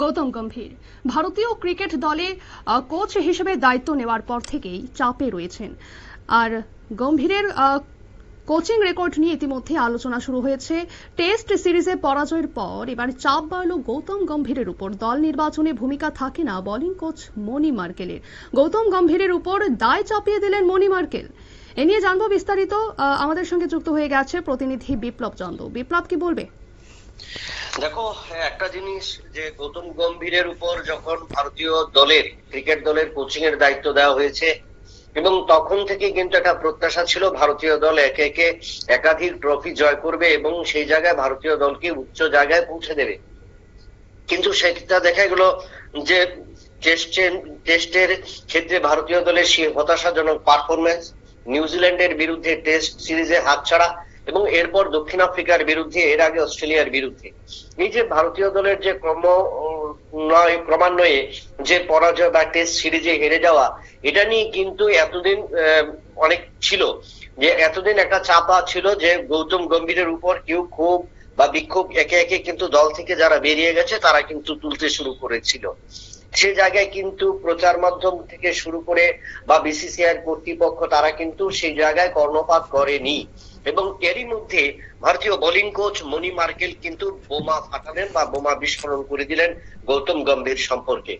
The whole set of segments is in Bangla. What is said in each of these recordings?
গৌতম গম্ভীর। ভারতীয় ক্রিকেট দলে কোচ হিসেবে দায়িত্ব নেওয়ার পর থেকেই চাপে রয়েছেন। আর গম্ভীরের কোচিং রেকর্ড নিয়ে ইতিমধ্যে আলোচনা শুরু হয়েছে। টেস্ট সিরিজে পরাজয়ের পর এবার চাপ বাড়ল গৌতম গম্ভীরের উপর। দল নির্বাচনে ভূমিকা থাকে না বোলিং কোচ মনি মার্কেলের। গৌতম গম্ভীরের উপর দায় চাপিয়ে দিলেন মনি মার্কেল। এ নিয়ে জানব বিস্তারিত। আমাদের সঙ্গে যুক্ত হয়ে গেছে প্রতিনিধি বিপ্লব চন্দ। বিপ্লব, কি বলবে? দেখো, একটা জিনিস যে গৌতম গম্ভীরের উপর যখন ভারতীয় দলের, ক্রিকেট দলের কোচিং এর দায়িত্ব দেওয়া হয়েছে, এবং তখন থেকে কিন্তু একটা প্রত্যাশা ছিল ভারতীয় দল একে একে একাধিক ট্রফি জয় করবে এবং সেই জায়গায় ভারতীয় দলকে উচ্চ জায়গায় পৌঁছে দেবে। কিন্তু সেটা দেখা গেল যে টেস্টের ক্ষেত্রে ভারতীয় দলের হতাশাজনক পারফরমেন্স নিউজিল্যান্ডের বিরুদ্ধে টেস্ট সিরিজে হাতছাড়া এবং এরপর দক্ষিণ আফ্রিকার বিরুদ্ধে, এর আগে অস্ট্রেলিয়ার বিরুদ্ধে। এই যে ভারতীয় দলের যে ক্রম, নয়, ক্রমান্বয়ে যে পরাজয় বা টেস্ট সিরিজে হেরে যাওয়া, এটা নিয়ে কিন্তু এতদিন অনেক ছিল যে এতদিন একটা চাপা ছিল যে গৌতম গম্ভীরের উপর কেউ ক্ষোভ বা বিক্ষোভ একে একে কিন্তু দল থেকে যারা বেরিয়ে গেছে, তারা কিন্তু তুলতে শুরু করেছিল। সে জায়গায় কিন্তু প্রচার মাধ্যম থেকে শুরু করে বা বিসিসিআই কর্তৃপক্ষ, তারা কিন্তু সেই জায়গায় কর্ণপাত করেনি। এবং এরই মধ্যে ভারতীয় বোলিং কোচ মনি মার্কেল কিন্তু বোমা ফাটালেন বা বোমা বিস্ফোরণ করে দিলেন গৌতম গম্ভীর সম্পর্কে।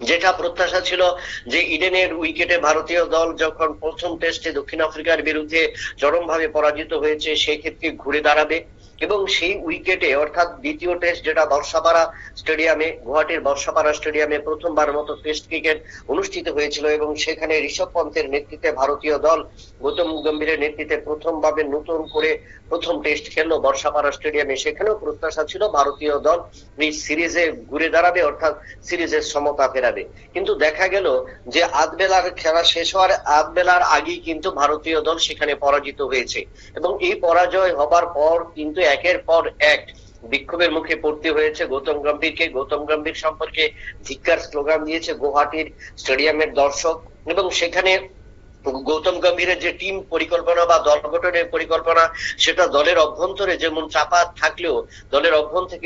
যেটা প্রত্যাশা ছিল যে ইডেনের উইকেটে ভারতীয় দল যখন প্রথম টেস্টে দক্ষিণ আফ্রিকার বিরুদ্ধে চরমভাবে পরাজিত হয়েছে, সেক্ষেত্রে ঘুরে দাঁড়াবে। এবং সেই উইকেটে অর্থাৎ দ্বিতীয় টেস্ট যেটা বর্ষাপাড়া স্টেডিয়ামে গুয়াহাটির বর্ষাপাড়া স্টেডিয়ামে প্রথমবার মতো টেস্ট ক্রিকেট অনুষ্ঠিত হয়েছিল এবং সেখানে ঋষভ পন্থের নেতৃত্বে ভারতীয় দল গৌতম গম্ভীরের নেতৃত্বে প্রথমভাবে নতুন করে প্রথম টেস্ট খেললো বর্ষাপাড়া স্টেডিয়ামে সেখানেও প্রত্যাশা ছিল ভারতীয় দল এই সিরিজে ঘুরে দাঁড়াবে, অর্থাৎ সিরিজের সমতা ফেরাবে। কিন্তু দেখা গেল যে আধবেলার খেলা শেষ হওয়ার আধবেলার আগেই কিন্তু ভারতীয় দল সেখানে পরাজিত হয়েছে। এবং এই পরাজয় হবার পর কিন্তু একের পর এক বিক্ষোভের মুখে পড়তে হয়েছে গৌতম গম্ভীরকে। গৌতম গম্ভীর সম্পর্কে ধিক্কার স্লোগান দিয়েছে গুয়াহাটির স্টেডিয়ামের দর্শক এবং সেখানে গৌতম গম্ভীরের যে টিম পরিকল্পনা বা দল গঠনের পরিকল্পনা, সেটা দলের অভ্যন্তরে যেমন চাপা থাকলেও দলের অভ্যন্তর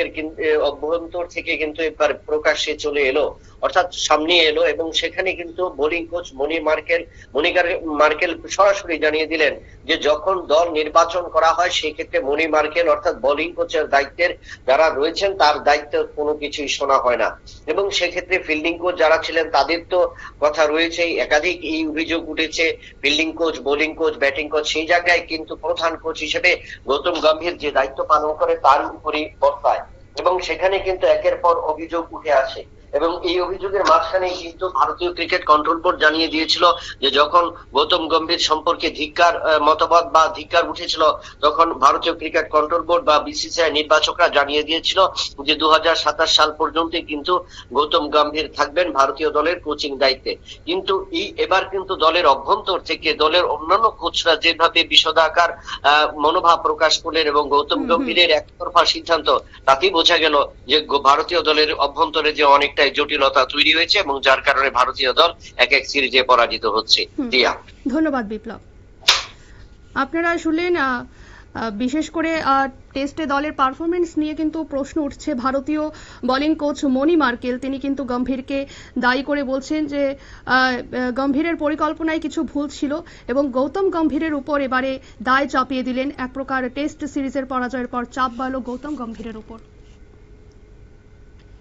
অভ্যন্তর থেকে কিন্তু এবার প্রকাশ্যে চলে এলো। অর্থাৎ সামনে এলো এবং সেখানে কিন্তু বোলিং কোচ মনি মার্কেল, মনিকার মার্কেল সরাসরি জানিয়ে দিলেন যে যখন দল নির্বাচন করা হয় সেই ক্ষেত্রে মনি মার্কেল অর্থাৎ বোলিং কোচের দায়িত্বের যারা রয়েছেন, তার দায়িত্ব কোনো কিছুই শোনা হয় না। এবং সেক্ষেত্রে ফিল্ডিং কোচ যারা ছিলেন, তাদের তো কথা রয়েছে একাধিক এই অভিযোগ উঠেছে fielding coach bowling coach batting coach সেই জায়গায় কিন্তু প্রধান কোচ হিসেবে গৌতম গম্ভীর যে দায়িত্ব পালন করে তার উপরই বর্তায়। এবং সেখানে কিন্তু একের পর অভিযোগ উঠে আসে। এবং এই অভিযোগের মাঝখানে কিন্তু ভারতীয় ক্রিকেট কন্ট্রোল বোর্ড জানিয়ে দিয়েছিল যে যখন গৌতম গম্ভীর সম্পর্কে ধিক্কার মতবাদ বা ধিক্কার উঠেছিল তখন ভারতীয় ক্রিকেট কন্ট্রোল বোর্ড বা বিসিসিআই নির্বাচকরা জানিয়ে দিয়েছিল যে দু হাজার সাতাশ সাল পর্যন্ত কিন্তু গৌতম গম্ভীর থাকবেন ভারতীয় দলের কোচিং দায়িত্বে কিন্তু এই এবার কিন্তু দলের অভ্যন্তর থেকে দলের অন্যান্য কোচরা যেভাবে বিষদাকার আহ, মনোভাব প্রকাশ করলেন এবং গৌতম। গম্ভীরের একতরফা সিদ্ধান্ত তাতেই বোঝা গেল যে ভারতীয় দলের অভ্যন্তরে যে অনেকটাই জটিলতা তৈরি হয়েছে এবং যার কারণে ভারতীয় দল এক এক সিরিজে পরাজিত হচ্ছে। দিয়া। ধন্যবাদ বিপ্লব। আপনারা শুনলেন বিশেষ করে টেস্টে দলের পারফরমেন্স নিয়ে কিন্তু প্রশ্ন উঠছে। ভারতীয় বোলিং কোচ মনি মার্কেল তিনি কিন্তু গম্ভীরকে দায়ী করে বলছেন যে গম্ভীরের পরিকল্পনায় কিছু ভুল ছিল এবং গৌতম গম্ভীরের উপর এবারে দায় চাপিয়ে দিলেন। এক প্রকার টেস্ট সিরিজের পরাজয়ের পর চাপ বাড়ল গৌতম গম্ভীরের উপর।